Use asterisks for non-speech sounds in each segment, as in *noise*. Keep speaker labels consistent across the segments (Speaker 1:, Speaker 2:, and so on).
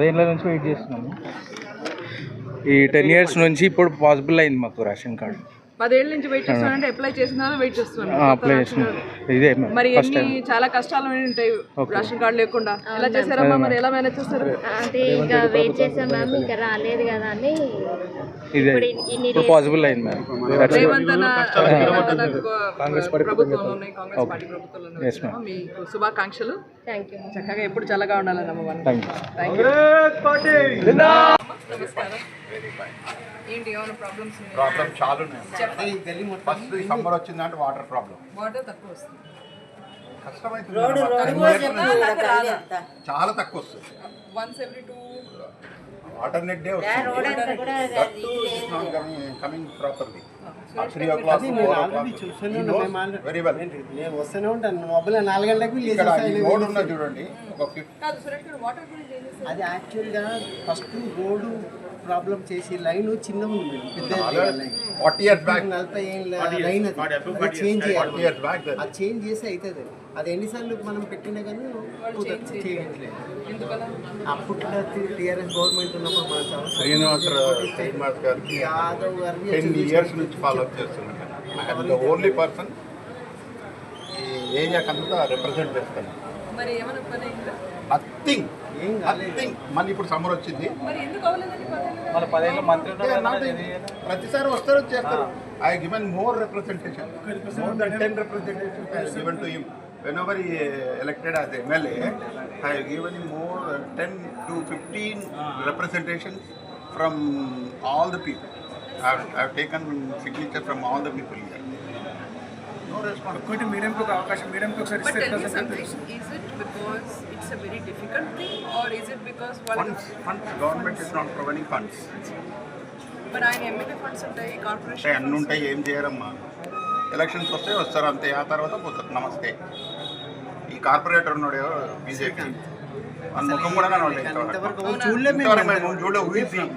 Speaker 1: పదేళ్ళ నుంచి వెయిట్ చేస్తున్నాము. ఈ టెన్ ఇయర్స్ నుంచి ఇప్పుడు పాసిబుల్ అయింది మాకు రేషన్ కార్డు.
Speaker 2: పదేళ్ళ నుంచి వెయిట్ చేస్తున్నారంటే అప్లై చేసినారో వెయిట్ చేస్తున్నారు
Speaker 1: అప్లై చేస్తున్నాం ఇదే
Speaker 2: మరి ఎన్ని చాలా కష్టాలు ఉంటాయి రేషన్ కార్డు లేకుండా. ఎలా చేశారమ్మా మరి? ఎలా మేనేజ్ చేస్తారు?
Speaker 3: అంటే ఇంకా వెయిట్ చేసాం మ్యామ్ ఇంకా రాలేదు కదా అని
Speaker 1: ఇదే. పాసిబుల్ అయింది మ్యామ్.
Speaker 2: మీకు శుభాకాంక్షలు.
Speaker 3: థ్యాంక్ యూ
Speaker 2: చక్కగా ఎప్పుడు చల్లగా ఉండాలని అమ్మ మనం
Speaker 1: థ్యాంక్ యూ
Speaker 2: నమస్కారం. ఏంటి ఏమైనా ప్రాబ్లమ్స్
Speaker 4: ప్రాబ్లం చాలా ఉన్నాయి. ఫస్ట్ ఈ సమ్మర్ వచ్చిందంటే వాటర్ ప్రాబ్లం
Speaker 2: వాటర్ తక్కువ వస్తుంది.
Speaker 4: కష్టమైతుంది మేడం. చాలా తక్కువ వస్తుంది.
Speaker 2: Once every two
Speaker 4: alternate day వస్తుంది. Coming properly three o'clock very well
Speaker 5: నేను వస్తూనే ఉంటాను మొబైల్ నాలుగు గంటలకు
Speaker 4: రోడ్ ఉన్నది చూడండి ఒక
Speaker 5: అది యాక్చువల్గా ఫస్ట్ రోడ్డు ప్రాబ్లం చేసి లైన్ చిన్నగా ఉంది పెద్ద
Speaker 4: ఫార్టీ ఇయర్స్ బ్యాక్.
Speaker 5: నలభై ఏళ్ళ లైన్ అది. చేంజ్ చేయాలి. అది చేంజ్ చేసి అవుతుంది అది ఎన్నిసార్లు మనం పెట్టినా కానీ చేయట్లేదు. అప్పట్లో టీఆర్ఎస్ గవర్నమెంట్ ఉన్నప్పుడు మన చాలా
Speaker 4: శ్రీనివాసరావు శ్రీనివాస్ గారికి
Speaker 5: యాదవ్ గారిని
Speaker 4: టెన్ ఇయర్స్ నుంచి ఫాలో అప్ చేస్తున్నాను ఓన్లీ పర్సన్ ఏరియాకంతా రిప్రజెంట్ చేస్తాను. నథింగ్ నథింగ్ మళ్ళీ ఇప్పుడు సమ్మర్ వచ్చింది.
Speaker 1: మన
Speaker 4: ప్రతిసారి వస్తారు చేస్తారు. I given more representation more than ten representation given to him whenever ఈ elected as MLA I given more ten to fifteen representation from all the people I taken signature from all the people
Speaker 2: here no me something. Is it because it's a very difficult thing, or is it because వాళ్ళు
Speaker 4: funds funds government is not providing funds
Speaker 2: మరి ఆయన MLA funds ఉంటాయి
Speaker 4: అంటే
Speaker 2: corporation
Speaker 4: అన్నీ ఉంటాయి ఏం చేయరమ్మా? Elections వస్తే వస్తారు అంతే. ఆ తర్వాత పోతారు. నమస్తే. ఈ కార్పొరేటర్ ఉన్నాడు బీజేపీ. మన ముఖం కూడా కనబడలేదు ఇంతవరకు.
Speaker 5: ఇంతవరకు చూడలేదు మేము.
Speaker 4: ఇంతవరకు మేము చూడలే ఊహించాం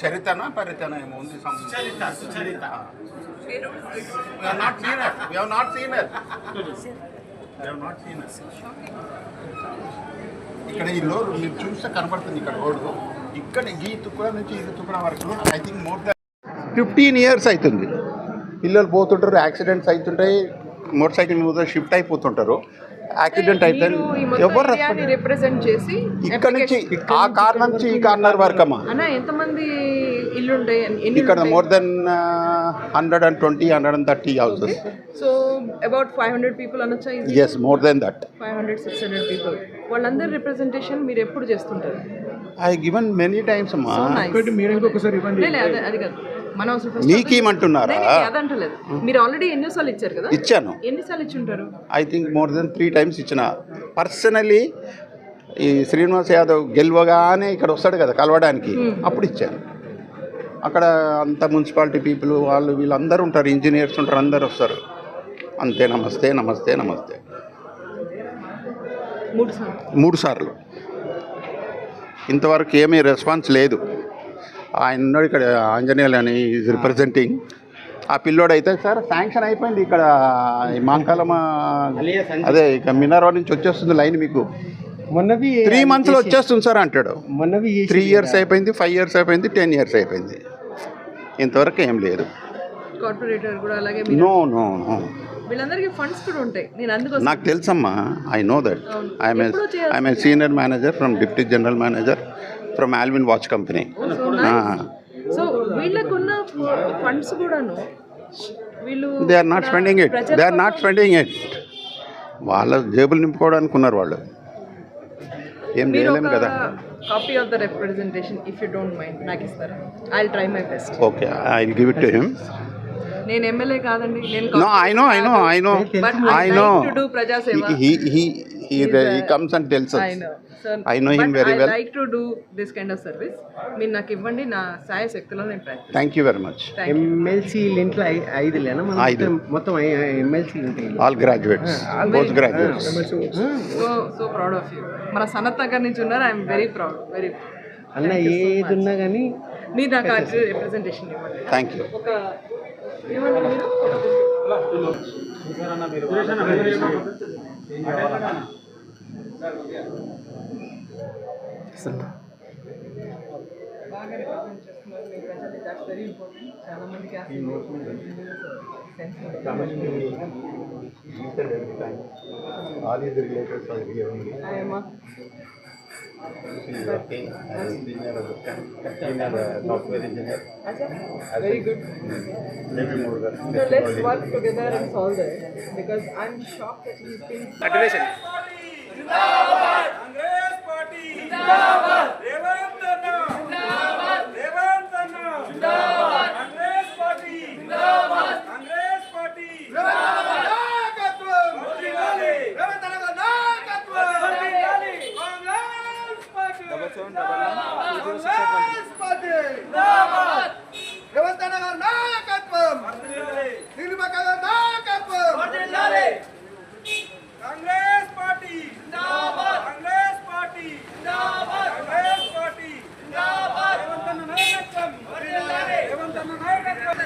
Speaker 4: చరితనా పరితనా ఏమో ఉంది not seen we have not seen we have not seen ఇక్కడ ఈ రోడ్ మీరు చూస్తే కనబడుతుంది ఇక్కడ రోడ్డు. ఇక్కడ ఈ తుక్కుడ నుంచి ఈ తుక్కుడ వరకు I think more than fifteen years అవుతుంది. పిల్లలు పోతుంటారు యాక్సిడెంట్స్ అవుతుంటాయి మోటార్ సైకిల్ మీద షిఫ్ట్ అయిపోతుంటారు. యాక్సిడెంట్ అయితే ఎవరు
Speaker 2: రిప్రజెంట్ చేసి
Speaker 4: ఇక్కడ నుంచి ఆ కార్ నుంచి ఈ కార్నర్ వరకు అమ్మా
Speaker 2: అన్న ఎంతమంది ఇల్లు ఉంటాయి
Speaker 4: ఇక్కడ more than hundred and twenty hundred and thirty houses
Speaker 2: so about five hundred people అనొచ్చా
Speaker 4: yes more than that
Speaker 2: five hundred six hundred people వాళ్ళందరి రిప్రజెంటేషన్ మీరు ఎప్పుడు చేస్తుంటారు?
Speaker 4: ఐ గివెన్ మెనీ టైమ్స్ అమ్మా
Speaker 2: లే, లే, అదే అది కాదు. మనం అదంటలేదు మీరు ఆల్రెడీ ఎన్నోసార్లు ఇచ్చారు కదా?
Speaker 4: ఇచ్చాను.
Speaker 2: ఎన్నిసార్లు ఇచ్చి ఉంటారు
Speaker 4: I think more than three times ఇచ్చిన. పర్సనలీ ఈ శ్రీనివాస్ యాదవ్ గెలవగానే ఇక్కడ వస్తాడు కదా కలవడానికి. అప్పుడు ఇచ్చాను. అక్కడ అంత మున్సిపాలిటీ పీపుల్ వాళ్ళు వీళ్ళందరూ ఉంటారు ఇంజనీర్స్ ఉంటారు అందరు వస్తారు. అంతే నమస్తే నమస్తే నమస్తే.
Speaker 2: మూడు సార్లు.
Speaker 4: మూడు సార్లు. ఇంతవరకు ఏమీ రెస్పాన్స్ లేదు. ఆయన ఉన్నాడు ఇక్కడ ఆంజనేయులు అని ఈజ్ రిప్రజెంటింగ్ ఆ పిల్లోడు అయితే సార్ శాంక్షన్ అయిపోయింది ఇక్కడ ఈ మాంకాలమ అదే ఇక మినర్వా నుంచి వచ్చేస్తుంది లైన్ మీకు.
Speaker 5: మొన్నవి
Speaker 4: త్రీ మంత్స్లో వచ్చేస్తుంది సార్ అంటాడు.
Speaker 5: మొన్నవి
Speaker 4: త్రీ ఇయర్స్ అయిపోయింది ఫైవ్ ఇయర్స్ అయిపోయింది టెన్ ఇయర్స్ అయిపోయింది. ఇంతవరకు ఏం లేదు.
Speaker 2: కార్పొరేటర్ కూడా అలాగే మీరు
Speaker 4: నో నో నో
Speaker 2: వీళ్ళందరికీ ఫండ్స్ కూడా ఉంటాయి. నేను అందుకోసం
Speaker 4: నాకు తెలుసమ్మా
Speaker 2: I
Speaker 4: know
Speaker 2: that. I'm.
Speaker 4: I'm a senior manager from deputy general manager from Allwyn watch company
Speaker 2: so nice so వీళ్ళకున్న ఫండ్స్ కూడాను వీళ్ళు
Speaker 4: they are not spending it they are not spending it వాళ్ళ జేబులు నింపుకోవడానికి ఉన్నారు వాళ్ళు. ఏం
Speaker 2: ఒక
Speaker 4: కదా.
Speaker 2: Copy of the representation if you don't mind నాకు ఇస్తారా I try my best
Speaker 4: okay I give it to him
Speaker 2: నేను ఎమ్మెల్యే కాదండి నేను
Speaker 4: no I know I know I know
Speaker 2: but
Speaker 4: I know
Speaker 2: to do ప్రజాసేవ
Speaker 4: he he he comes and tells
Speaker 2: I know so
Speaker 4: I know him very well.
Speaker 2: Like to do this kind of service మీరు నాకు ఇవ్వండి నా సాయ శక్తిలో నేను ప్రయత్నం
Speaker 4: thank you
Speaker 2: very much
Speaker 5: MLC ఇంట్లో ఐ- ఐదు. లేనా మన
Speaker 4: ఐదు.
Speaker 5: మొత్తం- ఉంటాయి
Speaker 4: all graduates post graduates
Speaker 2: so so proud of you మన సనత్ నగర్ నుంచి ఉన్నారు ఐఎమ్ వెరీ ప్రౌడ్ వెరీ
Speaker 5: అన్న ఏది ఉన్నా కానీ
Speaker 2: మీరు నాకు రిప్రజెంటేషన్ ఇవ్వండి.
Speaker 4: థ్యాంక్ యూ
Speaker 2: ఒక ఏమన్నా మీరు? బాగా రిప్రజెంట్ చేస్తున్నారు మీ ప్రజల్ని దట్స్ వెరీ ఇంపార్టెంట్ చాలా మందికి
Speaker 4: All is related to hearing.
Speaker 2: ఆయమ్మా
Speaker 4: She is working as a senior assistant, senior uh, software engineer.
Speaker 2: Very good
Speaker 4: Maybe more than.
Speaker 2: So let's work together and solve this because I'm shocked that he's been
Speaker 6: Congress party జిందాబాద్ రేవంత్ అన్న జిందాబాద్ రేవంత్ అన్న జిందాబాద్ Congress party జిందాబాద్ Congress party జిందాబాద్ నాయకత్వం వర్ధిల్లాలి రేవంత్ అన్న గారి నాయకత్వం వర్ధిల్లాలి కాంగ్రెస్ పార్టీ కాంగ్రెస్ పార్టీ జిందాబాద్ రేవంత్ అన్న గారి నాయకత్వం వర్ధిల్లాలి నిలుమక గారి నాయకత్వం వర్ధిల్లాలి కాంగ్రెస్ పార్టీ జిందాబాద్ కాంగ్రెస్ పార్టీ జిందాబాద్ కాంగ్రెస్ పార్టీ జిందాబాద్ రేవంత్ అన్న నాయకత్వం వర్ధిల్లాలి రేవంత్ అన్న నాయకత్వం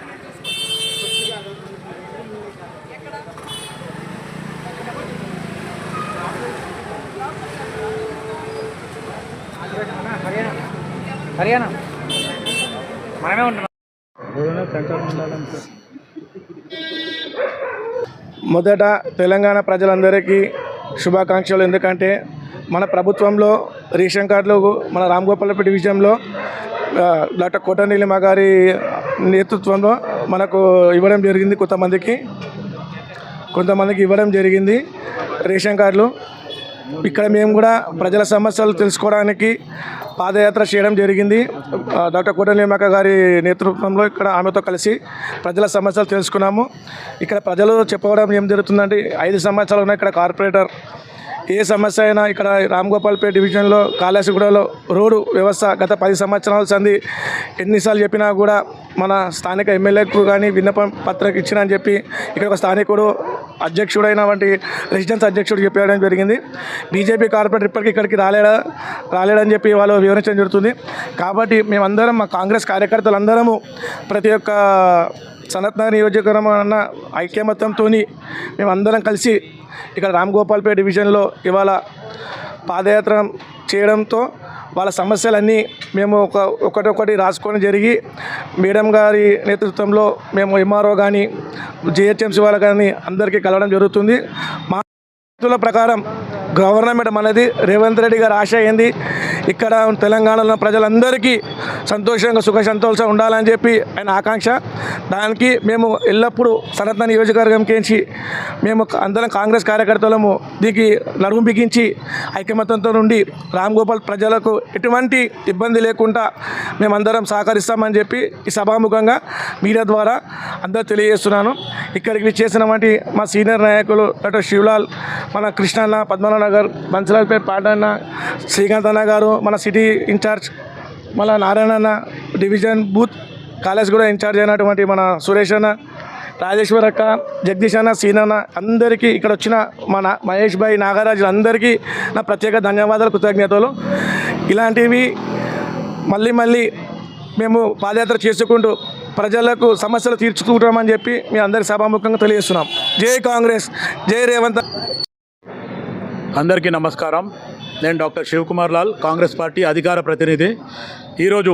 Speaker 1: హర్యానా? మనమే ఉంటున్నాం.
Speaker 7: మొదట తెలంగాణ ప్రజలందరికీ శుభాకాంక్షలు. ఎందుకంటే మన ప్రభుత్వంలో రేషన్ కార్డులు మన రామ్ గోపాలపేట డివిజన్లో ఆ, డాక్టర్ కోట నీలిమ గారి నేతృత్వంలో మనకు ఇవ్వడం జరిగింది కొంతమందికి. కొంతమందికి ఇవ్వడం జరిగింది రేషన్ కార్డులు. ఇక్కడ మేము కూడా ప్రజల సమస్యలు తెలుసుకోవడానికి పాదయాత్ర చేయడం జరిగింది. డాక్టర్ కోట గారి నేతృత్వంలో ఇక్కడ ఆమెతో కలిసి ప్రజల సమస్యలు తెలుసుకున్నాము. ఇక్కడ ప్రజలు చెప్పడం ఏం జరుగుతుందంటే ఐదు సంవత్సరాలు ఉన్నాయి ఇక్కడ కార్పొరేటర్ ఏ సమస్య అయినా ఇక్కడ రామ్ గోపాల్పేట డివిజన్లో కాళేశ్వరగూడలో రోడ్డు వ్యవస్థ గత పది సంవత్సరాల సంది ఎన్నిసార్లు చెప్పినా కూడా మన స్థానిక ఎమ్మెల్యేకు కానీ విన్నపం పత్రిక ఇచ్చిన అని చెప్పి ఇక్కడ ఒక స్థానికుడు అధ్యక్షుడైన వంటి రెసిడెన్స్ అధ్యక్షుడు చెప్పడం జరిగింది. బీజేపీ కార్పొరేటర్ ఇప్పటికీ ఇక్కడికి రాలేడా? రాలేడని చెప్పి వాళ్ళు వివరించడం జరుగుతుంది. కాబట్టి మేమందరం మా కాంగ్రెస్ కార్యకర్తలందరము ప్రతి ఒక్క సనత్ నగర్ నియోజకవర్గం అన్న ఐక్యమత్యంతో మేమందరం కలిసి ఇక్కడ రామ్ గోపాల్పేట డివిజన్లో ఇవాళ పాదయాత్ర చేయడంతో వాళ్ళ సమస్యలన్నీ మేము ఒక ఒకటొకటి రాసుకొని జరిగి మేడం గారి నేతృత్వంలో మేము ఎంఆర్ఓ కానీ జిహెచ్ఎంసీ వాళ్ళు కానీ అందరికీ కలవడం జరుగుతుంది. మా ప్రకారం గవర్నమెంట్ మనది రేవంత్ రెడ్డి గారు ఆశ ఏంది? ఇక్కడ తెలంగాణలో ప్రజలందరికీ సంతోషంగా సుఖ ఉండాలని చెప్పి ఆయన ఆకాంక్ష. దానికి మేము ఎల్లప్పుడూ సనత్న నియోజకవర్గంకించి మేము అందరం కాంగ్రెస్ కార్యకర్తలము దీనికి నడుము బిగించి ఐకమత్యంతో నుండి రామ్ గోపాల్ ప్రజలకు ఎటువంటి ఇబ్బంది లేకుండా మేమందరం సహకరిస్తామని చెప్పి ఈ సభాముఖంగా మీడియా ద్వారా అందరూ తెలియజేస్తున్నాను. ఇక్కడికి చేసిన వంటి మా సీనియర్ నాయకులు డాక్టర్ శివలాల్ మన కృష్ణన్న పద్మనాభ నగర్ బన్సలాల్పేట పాటన్న శ్రీకాంత్ అన్న గారు మన సిటీ ఇన్ఛార్జ్ మన నారాయణన్న డివిజన్ బూత్ కాలేజ్ కూడా ఇన్ఛార్జ్ అయినటువంటి మన సురేష్ అన్న రాజేశ్వర్ అక్క జగదీష్ అన్న సీనన్న అందరికీ ఇక్కడ వచ్చిన మన మహేష్ భాయ్ నాగరాజు అందరికీ నా ప్రత్యేక ధన్యవాదాలు కృతజ్ఞతలు. ఇలాంటివి మళ్ళీ మళ్ళీ మేము పాదయాత్ర చేసుకుంటూ ప్రజలకు సమస్యలు తీర్చుకుంటామని చెప్పి మీ అందరి సభాముఖంగా తెలియజేస్తున్నాం. జై కాంగ్రెస్ జై రేవంత్.
Speaker 8: అందరికీ నమస్కారం. నేను డాక్టర్ శివకుమార్ లాల్ కాంగ్రెస్ పార్టీ అధికార ప్రతినిధి. ఈరోజు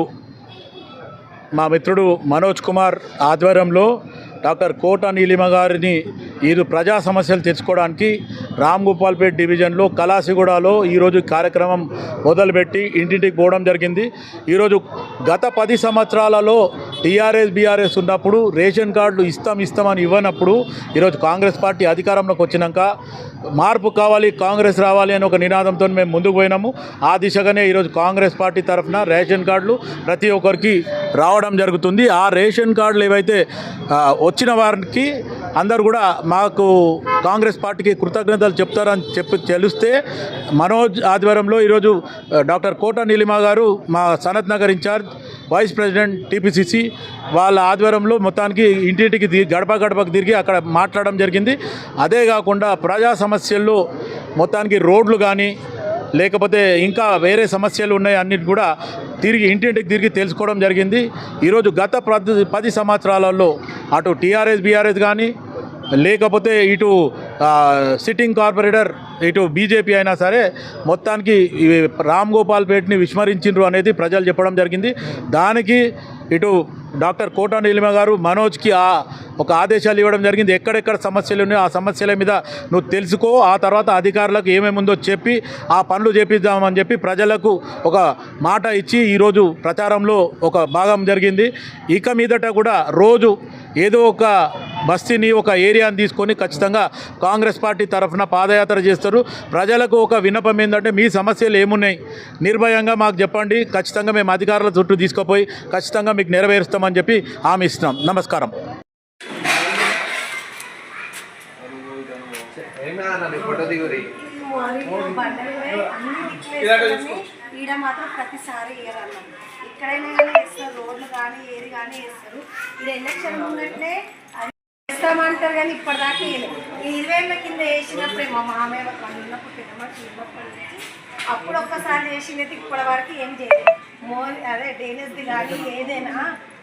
Speaker 8: మా మిత్రుడు మనోజ్ కుమార్ ఆధ్వర్యంలో డాక్టర్ కోట నీలిమ గారిని ఈరు ప్రజా సమస్యలు తెచ్చుకోవడానికి రామ్ గోపాల్పేట్ డివిజన్లో కళాసిగూడలో ఈరోజు కార్యక్రమం మొదలుపెట్టి ఇంటింటికి పోవడం జరిగింది. ఈరోజు గత పది సంవత్సరాలలో టీఆర్ఎస్ బీఆర్ఎస్ ఉన్నప్పుడు రేషన్ కార్డులు ఇస్తాం ఇస్తామని ఇవ్వనప్పుడు ఈరోజు కాంగ్రెస్ పార్టీ అధికారంలోకి వచ్చినాక మార్పు కావాలి కాంగ్రెస్ రావాలి అని ఒక నినాదంతో మేము ముందుకు పోయినాము. ఆ దిశగానే ఈరోజు కాంగ్రెస్ పార్టీ తరఫున రేషన్ కార్డులు ప్రతి ఒక్కరికి రావడం జరుగుతుంది. ఆ రేషన్ కార్డులు ఏవైతే వచ్చిన వారికి అందరు కూడా మాకు కాంగ్రెస్ పార్టీకి కృతజ్ఞతలు చెప్తారని చెప్పి తెలిస్తే మనోజ్ ఆధ్వర్యంలో ఈరోజు డాక్టర్ కోట నీలిమా గారు మా Sanath Nagar incharge vice president TPCC వాళ్ళ ఆధ్వర్యంలో మొత్తానికి ఇంటింటికి గడప గడపకు తిరిగి అక్కడ మాట్లాడడం జరిగింది. అదే కాకుండా ప్రజా సమస్యల్లో మొత్తానికి రోడ్లు కానీ లేకపోతే ఇంకా వేరే సమస్యలు ఉన్నాయి అన్నిటి కూడా తిరిగి ఇంటింటికి తిరిగి తెలుసుకోవడం జరిగింది. ఈరోజు గత పది పది సంవత్సరాలలో అటు టీఆర్ఎస్ బీఆర్ఎస్ కానీ లేకపోతే ఇటు సిట్టింగ్ కార్పొరేటర్ ఇటు బీజేపీ అయినా సరే మొత్తానికి రామ్ గోపాల్ పేట్ని విస్మరించిండ్రు అనేది ప్రజలు చెప్పడం జరిగింది. దానికి ఇటు డాక్టర్ కోట నీలిమ గారు మనోజ్కి ఆ ఒక ఆదేశాలు ఇవ్వడం జరిగింది. ఎక్కడెక్కడ సమస్యలు ఉన్నాయో ఆ సమస్యల మీద నువ్వు తెలుసుకో ఆ తర్వాత అధికారులకు ఏమేమి ఉందో చెప్పి ఆ పనులు చేపిద్దామని చెప్పి ప్రజలకు ఒక మాట ఇచ్చి ఈరోజు ప్రచారంలో ఒక భాగం జరిగింది. ఇక మీదట కూడా రోజు ఏదో ఒక బస్తీని ఒక ఏరియాని తీసుకొని ఖచ్చితంగా కాంగ్రెస్ పార్టీ తరఫున పాదయాత్ర చేస్తారు. ప్రజలకు ఒక విన్నపం ఏంటంటే మీ సమస్యలు ఏమున్నాయి? నిర్భయంగా మాకు చెప్పండి. ఖచ్చితంగా మేము అధికారుల చుట్టూ తీసుకుపోయి ఖచ్చితంగా మీకు నెరవేరుస్తామని చెప్పి హామీ ఇస్తున్నాం. నమస్కారం.
Speaker 9: ఈడ మాత్రం ప్రతిసారి వేయరన్నాం ఎక్కడైనా కానీ వేస్తారు. రోడ్లు కానీ ఏది కానీ వేస్తారు. ఈడ ఎలక్షన్ ఉన్నట్లే అది కానీ ఇప్పటిదాకా వేయలేదు ఈ ఇరవై కింద వేసినప్పుడే మా మామయ్య వాళ్ళు ఉన్నప్పుడు అప్పుడు ఒక్కసారి వేసినట్టు ఇప్పటి వరకు ఏం చేయలేదు. మో అదే డైనేజ్ కానీ ఏదైనా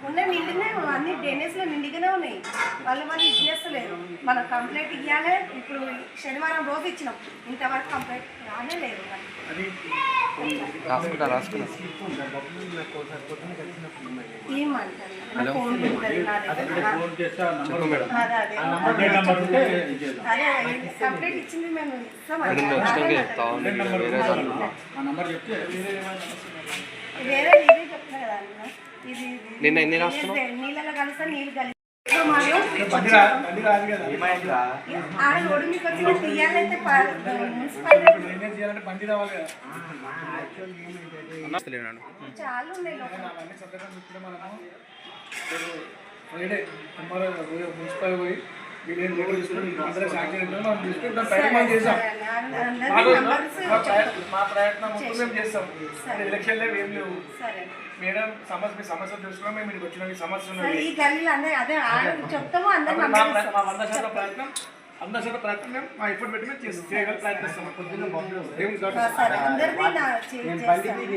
Speaker 9: ఉన్న నిండినే అన్ని డ్రైనేజ్లో నిండిగానే ఉన్నాయి. వాళ్ళు మళ్ళీ ఇది చేస్తలేరు. మనం కంప్లైంట్ ఇవ్వాలి ఇప్పుడు శనివారం రోజు ఇచ్చినాం. ఇంతవరకు కంప్లైంట్ రానే లేదు కంప్లైంట్ ఇచ్చింది మేము. ఇస్తామండి వేరే నీరే చెప్తున్నా కదా నిన్న ఎన్ని నీళ్ళలో కలిస్తే నీళ్ళు కలిసి ఆయన ఒడి మీకు వచ్చిన తీయాలంటే మున్సిపాలిటీ చాలా ఉన్నాయి లోపల.
Speaker 7: ఫ్రైడే ఎంఆర్ఓ మున్సిపల్ పోయి తీసుకుని అందరూ సాక్షి మనం ప్రయత్నం చేసాం. మాకు మా ప్రయ-
Speaker 9: చెప్తాం.
Speaker 7: మా ప్రయత్నం మేము చేస్తాం. ఎలక్షన్ లేవు ఏం లేవు.
Speaker 9: సరే.
Speaker 7: మేడం సమస్య మీ సమస్య తెలుసుకున్నాం. మేము ఇక్కడికి వచ్చిన. ఈ సమస్య
Speaker 9: అందరూ అందరు
Speaker 7: మా మా వంద. శాతం ప్రయత్నం. వంద శాతం ప్రయత్నం మేము మా ఇప్పుడు పెట్టి మేము చేస్తాం. చేయగల ప్రయత్నిస్తాం. పొద్దున్న ఏం కాదు.
Speaker 9: సరే అందరిది నా చే- చేస్తాను.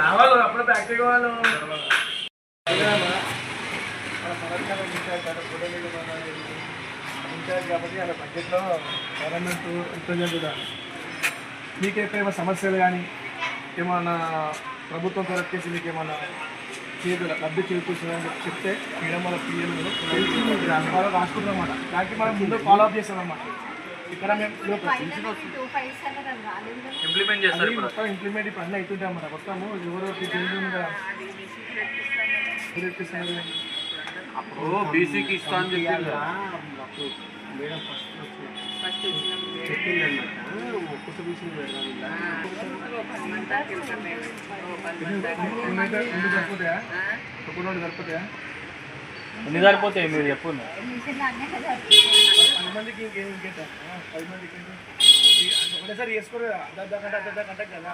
Speaker 7: రావాలి అప్పుడు యాక్టివ్ కావాలి కాబట్టి అలా బడ్జెట్లో గవర్నమెంట్ కూడా మీకు ఎక్కడైనా సమస్యలు కానీ ఏమన్నా ప్రభుత్వం చేసి మీకు ఏమన్నా చేతులు లబ్ధి చేకూర్చిందని చెప్పి చెప్తే మేడం వాళ్ళ వాళ్ళు రాసుకుంటాం అన్నమాట. దానికి మనం ముందు ఫాలో అప్ చేస్తాం అన్నమాట. ఇక్కడ మేము ఇంప్లిమెంట్ చేస్తారు మొత్తం ఇంప్లిమెంట్ ఇప్పుడు అన్నీ అవుతుంటాయి అన్నమాట మొత్తము ఎవరు?
Speaker 10: అప్పుడు బీసీకి ఇస్తా అని చెప్పి
Speaker 7: ఎన్ని ఎన్ని సరిపోతాయా ఒక రెండు సరిపోతాయా
Speaker 10: ఎన్ని సరిపోతాయి మీరు చెప్పు
Speaker 7: పది మందికి ఇంకేం ఇంకేంటా పది మందికి ఒకటేసారి చేసుకోరు కదా అర్ధ గంట అర్ధ గంట కదా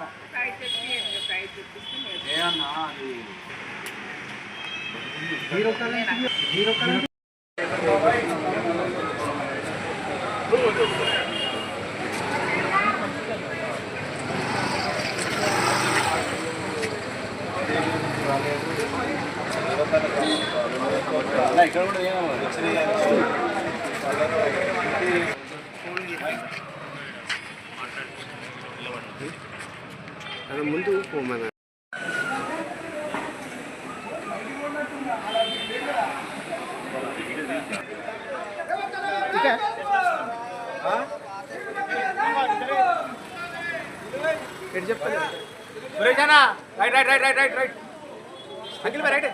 Speaker 7: right right right right right right uncle right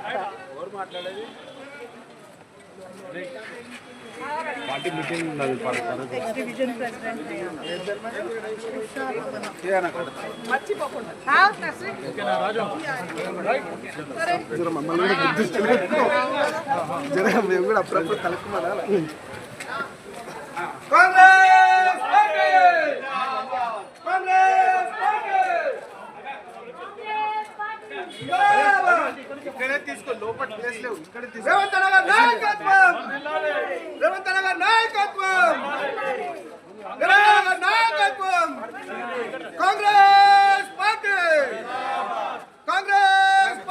Speaker 5: మేము కూడా అప్పుడప్పుడు కలుపుకోవాలి కాంగ్రెస్ పార్టీ. కాంగ్రెస్ పార్టీ ఇక్కడే తీసుకో లోపల ప్లేస్ లేవు. ఇక్కడ రేవంత్ గారి నాయకత్వం రేవంత్ అన్న గారి నాయకత్వం రేవంత్ అన్న గారి నాయకత్వం Congress party Congress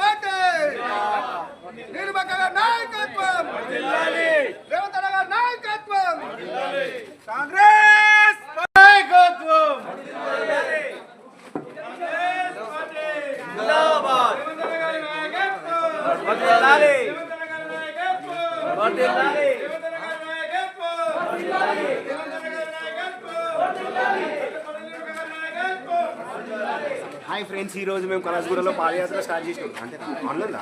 Speaker 7: hi friends ఈ రోజు మేము కలాసగూడలో పాదయాత్ర స్టార్ట్ చేసినాం. అంటే ఆన్లైన్లా?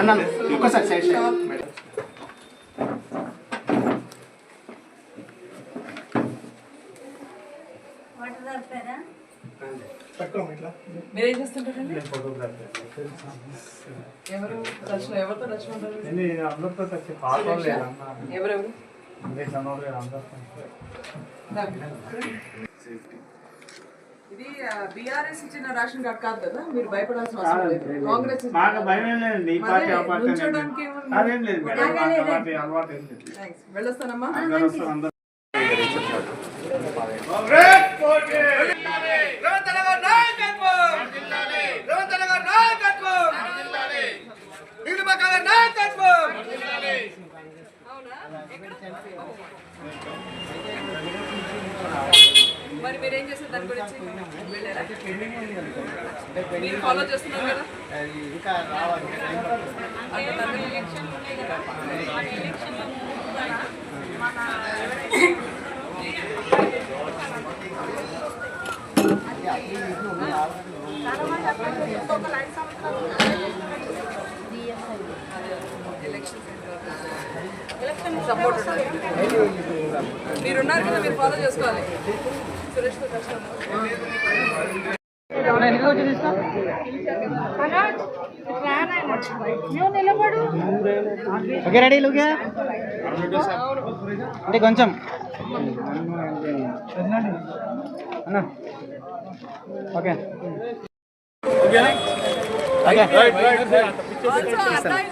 Speaker 7: అన్న ఒక్కసారి
Speaker 2: ఎవరు? రచన ఎవరితో రచన ఎవరెవరు? ఇది బీఆర్ఎస్ ఇచ్చిన రేషన్ కార్డ్ కాదు కదా? మీరు భయపడాల్సిన అవసరం లేదు. కాంగ్రెస్
Speaker 5: మాకు భయం లేదండి ఈ పార్టీ ఆ పార్టీ అనేది.
Speaker 2: ఉంచడానికి ఏముంది?
Speaker 5: అదేం లేదు మేడం. మాకు ఆ పార్టీ అలవాటు ఏం లేదు.
Speaker 2: Thanks. వెళ్ళొస్తానమ్మా.
Speaker 5: అందరూ
Speaker 2: మరి మీరేం చేస్తారు దాని గురించి? మీరు ఫాలో చేస్తున్నారు కదా? అంటే దాని ఎలక్షన్లు ఉన్నాయి కదా ఆ ఎలక్షన్ల ముందు కూడా సపోర్ట్ మీరున్నారు కదా మీరు ఫాలో చేసుకోవాలి. కష్టం.
Speaker 5: ఓకే రెడీ అంటే కొంచెం. అన్న.
Speaker 2: Okay.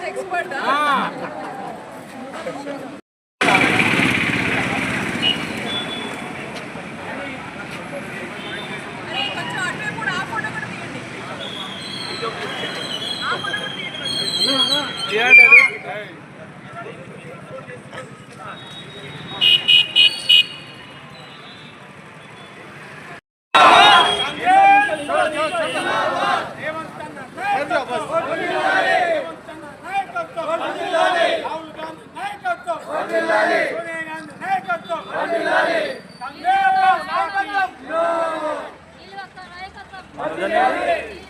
Speaker 2: Expert Thank *laughs* you.
Speaker 10: Daniel.